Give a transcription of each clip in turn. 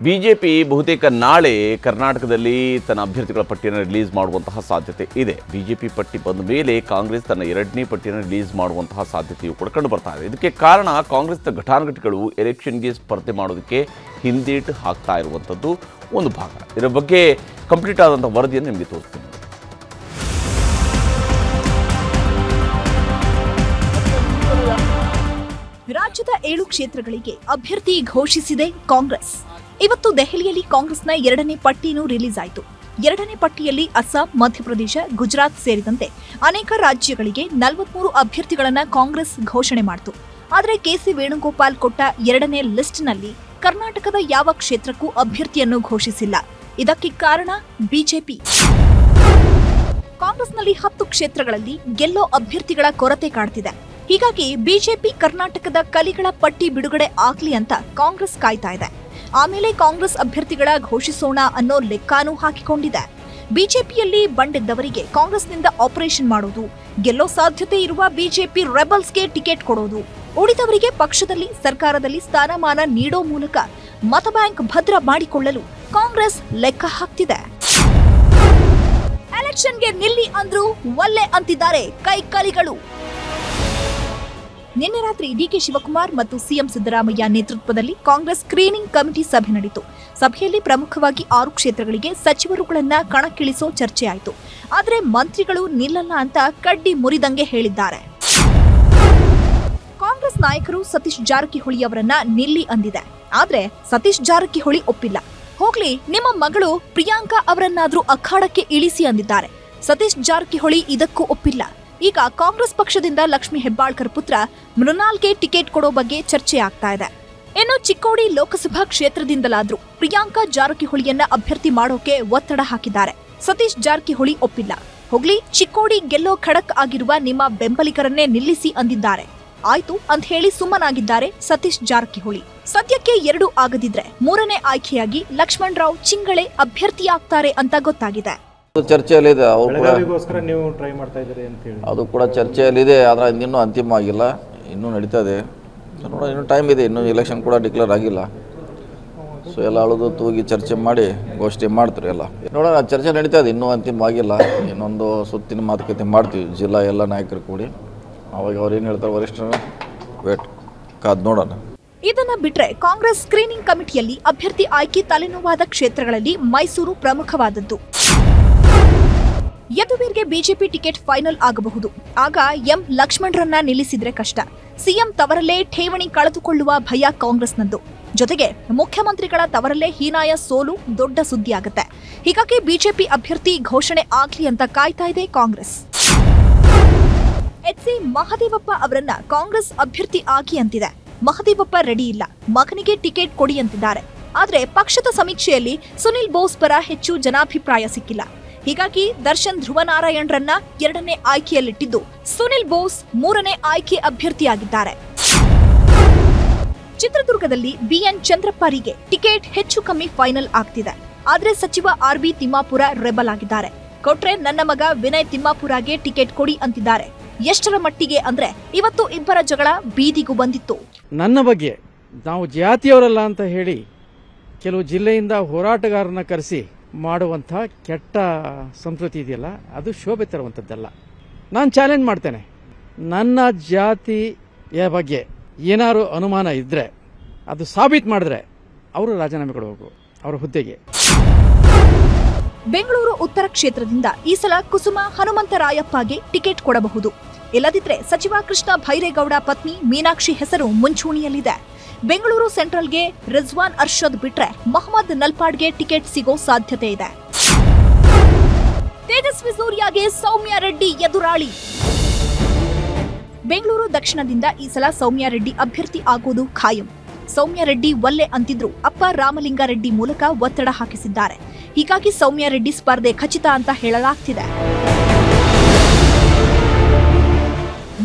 BJP ಬಹುತೇಕ ನಾಳೆ ಕರ್ನಾಟಕದಲ್ಲಿ ತನ್ನ ಅಭ್ಯರ್ಥಿಗಳ ಪಟ್ಟಿಯನ್ನು ರಿಲೀಸ್ ಮಾಡುವಂತಹ ಸಾಧ್ಯತೆ ಇದೆ. ಬಿಜೆಪಿ ಪಟ್ಟಿ ಬಂದ ಮೇಲೆ ಕಾಂಗ್ರೆಸ್ ತನ್ನ ಎರಡನೇ ಪಟ್ಟಿಯನ್ನು ರಿಲೀಸ್ ಮಾಡುವಂತಹ ಸಾಧ್ಯತೆಯು ಕೂಡ ಕಂಡು ಬರ್ತಾ ಇದೆ. ಇದಕ್ಕೆ ಕಾರಣ ಕಾಂಗ್ರೆಸ್ನ ಘಟಾನುಘಟಿಗಳು ಎಲೆಕ್ಷನ್ಗೆ ಸ್ಪರ್ಧೆ ಮಾಡೋದಕ್ಕೆ ಹಿಂದೇಟು ಹಾಕ್ತಾ ಇರುವಂಥದ್ದು ಒಂದು ಭಾಗ. ಇದರ ಬಗ್ಗೆ ಕಂಪ್ಲೀಟ್ ಆದಂಥ ವರದಿಯನ್ನು ನಿಮಗೆ ತೋರಿಸ್ತೀನಿ. ರಾಜ್ಯದ ಏಳು ಕ್ಷೇತ್ರಗಳಿಗೆ ಅಭ್ಯರ್ಥಿ ಘೋಷಿಸಿದೆ ಕಾಂಗ್ರೆಸ್. ಇವತ್ತು ದೆಹಲಿಯಲ್ಲಿ ಕಾಂಗ್ರೆಸ್ನ ಎರಡನೇ ಪಟ್ಟಿನೂ ರಿಲೀಸ್ ಆಯಿತು. ಎರಡನೇ ಪಟ್ಟಿಯಲ್ಲಿ ಅಸ್ಸಾಂ, ಮಧ್ಯಪ್ರದೇಶ, ಗುಜರಾತ್ ಸೇರಿದಂತೆ ಅನೇಕ ರಾಜ್ಯಗಳಿಗೆ ನಲವತ್ಮೂರು ಅಭ್ಯರ್ಥಿಗಳನ್ನು ಕಾಂಗ್ರೆಸ್ ಘೋಷಣೆ ಮಾಡಿತು. ಆದರೆ ಕೆಸಿ ವೇಣುಗೋಪಾಲ್ ಕೊಟ್ಟ ಎರಡನೇ ಲಿಸ್ಟ್ನಲ್ಲಿ ಕರ್ನಾಟಕದ ಯಾವ ಕ್ಷೇತ್ರಕ್ಕೂ ಅಭ್ಯರ್ಥಿಯನ್ನು ಘೋಷಿಸಿಲ್ಲ. ಇದಕ್ಕೆ ಕಾರಣ ಬಿಜೆಪಿ. ಕಾಂಗ್ರೆಸ್ನಲ್ಲಿ ಹತ್ತು ಕ್ಷೇತ್ರಗಳಲ್ಲಿ ಗೆಲ್ಲೋ ಅಭ್ಯರ್ಥಿಗಳ ಕೊರತೆ ಕಾಡ್ತಿದೆ. ಹೀಗಾಗಿ ಬಿಜೆಪಿ ಕರ್ನಾಟಕದ ಕಲಿಗಳ ಪಟ್ಟಿ ಬಿಡುಗಡೆ ಆಗ್ಲಿ ಅಂತ ಕಾಂಗ್ರೆಸ್ ಕಾಯ್ತಾ ಇದೆ. ಆಮೇಲೆ ಕಾಂಗ್ರೆಸ್ ಅಭ್ಯರ್ಥಿಗಳ ಘೋಷಿಸೋಣ ಅನ್ನೋ ಲೆಕ್ಕಾನೂ ಹಾಕಿಕೊಂಡಿದೆ. ಬಿಜೆಪಿಯಲ್ಲಿ ಬಂಡಿದ್ದವರಿಗೆ ಕಾಂಗ್ರೆಸ್ನಿಂದ ಆಪರೇಷನ್ ಮಾಡೋದು, ಗೆಲ್ಲೋ ಸಾಧ್ಯತೆ ಇರುವ ಬಿಜೆಪಿ ರೆಬಲ್ಸ್ಗೆ ಟಿಕೆಟ್ ಕೊಡೋದು. ಉಳಿದವರಿಗೆ ಪಕ್ಷದಲ್ಲಿ, ಸರ್ಕಾರದಲ್ಲಿ ಸ್ಥಾನಮಾನ ನೀಡೋ ಮೂಲಕ ಮತಬ್ಯಾಂಕ್ ಭದ್ರ ಮಾಡಿಕೊಳ್ಳಲು ಕಾಂಗ್ರೆಸ್ ಲೆಕ್ಕ ಹಾಕ್ತಿದೆ. ಎಲೆಕ್ಷನ್ಗೆ ನಿಲ್ಲಿ ಅಂದ್ರೂ ಒಲ್ಲೆ ಅಂತಿದ್ದಾರೆ ಕೈಕಲಿಗಳು. ನಿನ್ನೆ ರಾತ್ರಿ ಡಿಕೆ ಶಿವಕುಮಾರ್ ಮತ್ತು ಸಿಎಂ ಸಿದ್ದರಾಮಯ್ಯ ನೇತೃತ್ವದಲ್ಲಿ ಕಾಂಗ್ರೆಸ್ ಸ್ಕ್ರೀನಿಂಗ್ ಕಮಿಟಿ ಸಭೆ ನಡೆಯಿತು. ಸಭೆಯಲ್ಲಿ ಪ್ರಮುಖವಾಗಿ ಆರು ಕ್ಷೇತ್ರಗಳಿಗೆ ಸಚಿವರುಗಳನ್ನ ಕಣಕ್ಕಿಳಿಸೋ ಚರ್ಚೆಯಾಯಿತು ಆದರೆ ಮಂತ್ರಿಗಳು ನಿಲ್ಲಲ್ಲ ಅಂತ ಕಡ್ಡಿ ಮುರಿದಂಗೆ ಹೇಳಿದ್ದಾರೆ. ಕಾಂಗ್ರೆಸ್ ನಾಯಕರು ಸತೀಶ್ ಜಾರಕಿಹೊಳಿ ಅವರನ್ನ ನಿಲ್ಲಿ ಅಂದಿದೆ. ಆದ್ರೆ ಸತೀಶ್ ಜಾರಕಿಹೊಳಿ ಒಪ್ಪಿಲ್ಲ. ಹೋಗ್ಲಿ, ನಿಮ್ಮ ಮಗಳು ಪ್ರಿಯಾಂಕಾ ಅವರನ್ನಾದ್ರೂ ಅಖಾಡಕ್ಕೆ ಇಳಿಸಿ ಅಂದಿದ್ದಾರೆ. ಸತೀಶ್ ಜಾರಕಿಹೊಳಿ ಇದಕ್ಕೂ ಒಪ್ಪಿಲ್ಲ. ಈಗ ಕಾಂಗ್ರೆಸ್ ಪಕ್ಷದಿಂದ ಲಕ್ಷ್ಮಿ ಹೆಬ್ಬಾಳ್ಕರ್ ಪುತ್ರ ಮೃಣಾಲ್ಗೆ ಟಿಕೆಟ್ ಕೊಡೋ ಬಗ್ಗೆ ಚರ್ಚೆ ಆಗ್ತಾ ಇದೆ. ಇನ್ನು ಚಿಕ್ಕೋಡಿ ಲೋಕಸಭಾ ಕ್ಷೇತ್ರದಿಂದಲಾದ್ರೂ ಪ್ರಿಯಾಂಕಾ ಜಾರಕಿಹೊಳಿಯನ್ನ ಅಭ್ಯರ್ಥಿ ಮಾಡೋಕೆ ಒತ್ತಡ ಹಾಕಿದ್ದಾರೆ. ಸತೀಶ್ ಜಾರಕಿಹೊಳಿ ಒಪ್ಪಿಲ್ಲ. ಹೋಗ್ಲಿ, ಚಿಕ್ಕೋಡಿ ಗೆಲ್ಲೋ ಖಡಕ್ ಆಗಿರುವ ನಿಮ್ಮ ಬೆಂಬಲಿಗರನ್ನೇ ನಿಲ್ಲಿಸಿ ಅಂದಿದ್ದಾರೆ. ಆಯ್ತು ಅಂತ ಹೇಳಿ ಸುಮ್ಮನಾಗಿದ್ದಾರೆ ಸತೀಶ್ ಜಾರಕಿಹೊಳಿ. ಸದ್ಯಕ್ಕೆ ಎರಡು ಆಗದಿದ್ರೆ ಮೂರನೇ ಆಯ್ಕೆಯಾಗಿ ಲಕ್ಷ್ಮಣರಾವ್ ಚಿಂಗಳೆ ಅಭ್ಯರ್ಥಿಯಾಗ್ತಾರೆ ಅಂತ ಗೊತ್ತಾಗಿದೆ. ಚರ್ಚೆಯಲ್ಲಿದೆ ಅವರು ಕೂಡ ನೀವು ಟ್ರೈ ಮಾಡ್ತಾ ಇದ್ದೀರಿ ಅಂತ ಹೇಳಿ. ಅದು ಕೂಡ ಚರ್ಚೆಯಲ್ಲಿದೆ ಆದರೆ ಇನ್ನೂ ಅಂತಿಮ ಆಗಿಲ್ಲ ಇನ್ನೂ ನಡೀತಾ ಇದೆ. ನೋಡೋಣ ಇನ್ನೂ ಟೈಮ್ ಇದೆ ಇನ್ನೂ ಎಲೆಕ್ಷನ್ ಕೂಡ ಡಿಕ್ಲೇರ್ ಆಗಿಲ್ಲ. ಸೊ ಎಲ್ಲ ಅಳದು ತೂಗಿ ಚರ್ಚೆ ಮಾಡಿ ಗೋಷ್ಠಿ ಮಾಡ್ತಾರೆ ಎಲ್ಲ. ನೋಡೋಣ ಚರ್ಚೆ ನಡೀತಾ ಇದೆ ಇನ್ನೂ ಅಂತಿಮ ಆಗಿಲ್ಲ. ಇನ್ನೊಂದು ಸುತ್ತಿನ ಮಾತುಕತೆ ಮಾಡ್ತೀವಿ ಜಿಲ್ಲಾ ಎಲ್ಲ ನಾಯಕರು ಕೂಡಿ. ಅವಾಗ ಅವ್ರು ಏನು ಹೇಳ್ತಾರೆ ವರಿಷ್ಠರು? ವೇಟ್ ಕಾದ್ ನೋಡೋಣ. ಇದನ್ನ ಬಿಟ್ರೆ ಕಾಂಗ್ರೆಸ್ ಸ್ಕ್ರೀನಿಂಗ್ ಕಮಿಟಿಯಲ್ಲಿ ಅಭ್ಯರ್ಥಿ ಆಯ್ಕೆ ತಲೆನೋವಾದ ಕ್ಷೇತ್ರಗಳಲ್ಲಿ ಮೈಸೂರು ಪ್ರಮುಖವಾದದ್ದು. ಯದುವೀರ್ಗೆ ಬಿಜೆಪಿ ಟಿಕೆಟ್ ಫೈನಲ್ ಆಗಬಹುದು. ಆಗ ಎಂ ಲಕ್ಷ್ಮಣರನ್ನ ನಿಲ್ಲಿಸಿದ್ರೆ ಕಷ್ಟ. ಸಿಎಂ ತವರಲ್ಲೇ ಠೇವಣಿ ಕಳೆದುಕೊಳ್ಳುವ ಭಯ ಕಾಂಗ್ರೆಸ್ನದ್ದು. ಜೊತೆಗೆ ಮುಖ್ಯಮಂತ್ರಿಗಳ ತವರಲ್ಲೇ ಹೀನಾಯ ಸೋಲು ದೊಡ್ಡ ಸುದ್ದಿಯಾಗುತ್ತೆ. ಹೀಗಾಗಿ ಬಿಜೆಪಿ ಅಭ್ಯರ್ಥಿ ಘೋಷಣೆ ಆಗ್ಲಿ ಅಂತ ಕಾಯ್ತಾ ಇದೆ ಕಾಂಗ್ರೆಸ್. ಎಚ್ಸಿ ಮಹದೇವಪ್ಪ ಅವರನ್ನ ಕಾಂಗ್ರೆಸ್ ಅಭ್ಯರ್ಥಿ ಆಗಿ ಅಂತಿದೆ. ಮಹದೇವಪ್ಪ ರೆಡಿ ಇಲ್ಲ. ಮಗನಿಗೆ ಟಿಕೆಟ್ ಕೊಡಿ ಅಂತಿದ್ದಾರೆ. ಆದರೆ ಪಕ್ಷದ ಸಮೀಕ್ಷೆಯಲ್ಲಿ ಸುನಿಲ್ ಬೋಸ್ ಪರ ಹೆಚ್ಚು ಜನಾಭಿಪ್ರಾಯ ಸಿಕ್ಕಿಲ್ಲ. ಹೀಗಾಗಿ ದರ್ಶನ್ ಧ್ರುವನಾರಾಯಣ್ರನ್ನ ಎರಡನೇ ಆಯ್ಕೆಯಲ್ಲಿಟ್ಟಿದ್ದು. ಸುನಿಲ್ ಬೋಸ್ ಮೂರನೇ ಆಯ್ಕೆ ಅಭ್ಯರ್ಥಿಯಾಗಿದ್ದಾರೆ. ಚಿತ್ರದುರ್ಗದಲ್ಲಿ ಬಿಎನ್ ಚಂದ್ರಪ್ಪರಿಗೆ ಟಿಕೆಟ್ ಹೆಚ್ಚು ಕಮ್ಮಿ ಫೈನಲ್ ಆಗ್ತಿದೆ. ಆದ್ರೆ ಸಚಿವ ಆರ್ ಬಿ ತಿಮ್ಮಾಪುರ ರೆಬಲ್ ಆಗಿದ್ದಾರೆ. ಕೊಟ್ರೆ ನನ್ನ ಮಗ ವಿನಯ್ ತಿಮ್ಮಾಪುರಗೆ ಟಿಕೆಟ್ ಕೊಡಿ ಅಂತಿದ್ದಾರೆ. ಎಷ್ಟರ ಮಟ್ಟಿಗೆ ಅಂದ್ರೆ ಇವತ್ತು ಇಬ್ಬರ ಜಗಳ ಬೀದಿಗೂ ಬಂದಿತ್ತು. ನನ್ನ ಬಗ್ಗೆ ನಾವು ಜಾತಿಯವರಲ್ಲ ಅಂತ ಹೇಳಿ ಕೆಲವು ಜಿಲ್ಲೆಯಿಂದ ಹೋರಾಟಗಾರರನ್ನ ಕರೆಸಿ ಮಾಡುವಂಥ ಕೆಟ್ಟ ಸಂಸ್ಕೃತಿ ಇದೆಯಲ್ಲ, ಅದು ಶೋಭೆ ತರುವಂಥದ್ದಲ್ಲ. ನಾನು ಚಾಲೆಂಜ್ ಮಾಡ್ತೇನೆ. ನನ್ನ ಜಾತಿಯ ಬಗ್ಗೆ ಏನಾದ್ರು ಅನುಮಾನ ಇದ್ದರೆ ಅದು ಸಾಬೀತು ಮಾಡಿದ್ರೆ ಅವರು ರಾಜೀನಾಮೆ ಕೊಡಬೇಕು, ಅವರ ಹುದ್ದೆಗೆ. ಬೆಂಗಳೂರು ಉತ್ತರ ಕ್ಷೇತ್ರದಿಂದ ಈ ಸಲ ಕುಸುಮ ಹನುಮಂತರಾಯಪ್ಪಗೆ ಟಿಕೆಟ್ ಕೊಡಬಹುದು. ಇಲ್ಲದಿದ್ರೆ ಸಚಿವ ಕೃಷ್ಣ ಭೈರೇಗೌಡ ಪತ್ನಿ ಮೀನಾಕ್ಷಿ ಹೆಸರು ಮುಂಚೂಣಿಯಲ್ಲಿದೆ. ಬೆಂಗಳೂರು ಸೆಂಟ್ರಲ್ಗೆ ರಿಜ್ವಾನ್ ಅರ್ಷದ್ ಬಿಟ್ರೆ ಮೊಹಮ್ಮದ್ ನಲ್ಪಾಡ್ಗೆ ಟಿಕೆಟ್ ಸಿಗೋ ಸಾಧ್ಯತೆ ಇದೆ. ತೇಜಸ್ವಿ ಸೂರ್ಯಗೆ ಸೌಮ್ಯ ರೆಡ್ಡಿ ಎದುರಾಳಿ. ಬೆಂಗಳೂರು ದಕ್ಷಿಣದಿಂದ ಈ ಸಲ ಸೌಮ್ಯ ರೆಡ್ಡಿ ಅಭ್ಯರ್ಥಿ ಆಗೋದು ಖಾಯಂ. ಸೌಮ್ಯ ರೆಡ್ಡಿ ಒಲ್ಲೆ ಅಂತಿದ್ರು, ಅಪ್ಪ ರಾಮಲಿಂಗಾರೆಡ್ಡಿ ಮೂಲಕ ಒತ್ತಡ ಹಾಕಿಸಿದ್ದಾರೆ. ಹೀಗಾಗಿ ಸೌಮ್ಯ ರೆಡ್ಡಿ ಸ್ಪರ್ಧೆ ಖಚಿತ ಅಂತ ಹೇಳಲಾಗ್ತಿದೆ.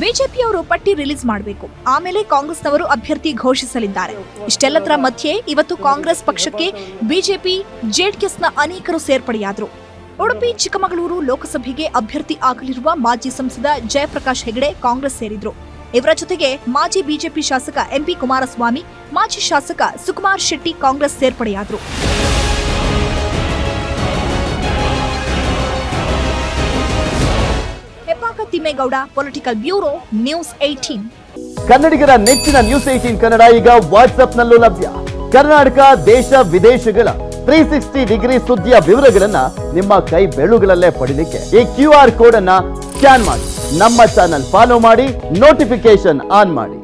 ಬಿಜೆಪಿಯವರು ಪಟ್ಟಿ ರಿಲೀಸ್ ಮಾಡಬೇಕು. ಆಮೇಲೆ ಕಾಂಗ್ರೆಸ್ನವರು ಅಭ್ಯರ್ಥಿ ಘೋಷಿಸಲಿದ್ದಾರೆ. ಇಷ್ಟೆಲ್ಲದರ ಮಧ್ಯೆ ಇವತ್ತು ಕಾಂಗ್ರೆಸ್ ಪಕ್ಷಕ್ಕೆ ಬಿಜೆಪಿ, ಜೆಡಿಎಸ್ನ ಅನೇಕರು ಸೇರ್ಪಡೆಯಾದರು. ಉಡುಪಿ, ಚಿಕ್ಕಮಗಳೂರು ಲೋಕಸಭೆಗೆ ಅಭ್ಯರ್ಥಿ ಆಗಲಿರುವ ಮಾಜಿ ಸಂಸದ ಜಯಪ್ರಕಾಶ್ ಹೆಗಡೆ ಕಾಂಗ್ರೆಸ್ ಸೇರಿದ್ರು. ಇವರ ಜೊತೆಗೆ ಮಾಜಿ ಬಿಜೆಪಿ ಶಾಸಕ ಎಂಪಿ ಕುಮಾರಸ್ವಾಮಿ, ಮಾಜಿ ಶಾಸಕ ಸುಕುಮಾರ್ ಶೆಟ್ಟಿ ಕಾಂಗ್ರೆಸ್ ಸೇರ್ಪಡೆಯಾದರು. Hebbaka Thimmegowda political bureau news eighteen ಕನ್ನಡಿಗರ ನೆಚ್ಚಿನ ನ್ಯೂಸ್ ಏಟೀನ್ ಕನ್ನಡ ಈಗ ವಾಟ್ಸ್ಆಪ್ನಲ್ಲೂ ಲಭ್ಯ. ಕರ್ನಾಟಕ, ದೇಶ, ವಿದೇಶಗಳ ತ್ರೀ ಸಿಕ್ಸ್ಟಿ ಡಿಗ್ರಿ ಸುದ್ದಿಯ ವಿವರಗಳನ್ನ ನಿಮ್ಮ ಕೈ ಬೆಳುಗಳಲ್ಲೇ ಪಡಿಲಿಕ್ಕೆ ಈ ಕ್ಯೂ ಆರ್ ಕೋಡ್ ಅನ್ನ ಸ್ಕ್ಯಾನ್ ಮಾಡಿ. ನಮ್ಮ ಚಾನಲ್ ಫಾಲೋ ಮಾಡಿ ನೋಟಿಫಿಕೇಶನ್ ಆನ್ ಮಾಡಿ.